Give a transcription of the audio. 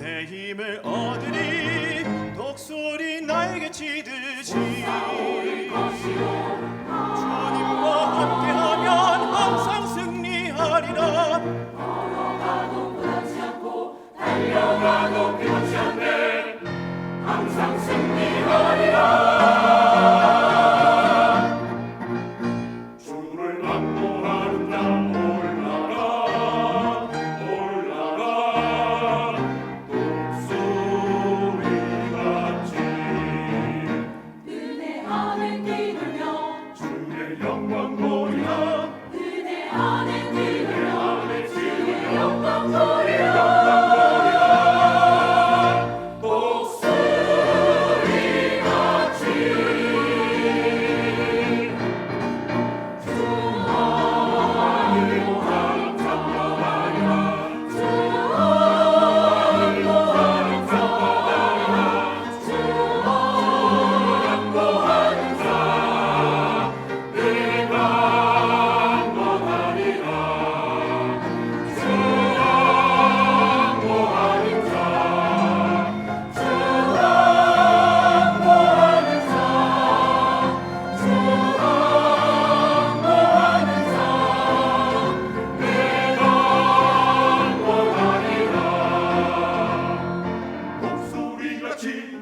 새 힘을 얻으리 독수리 날개 치듯이. Churchy.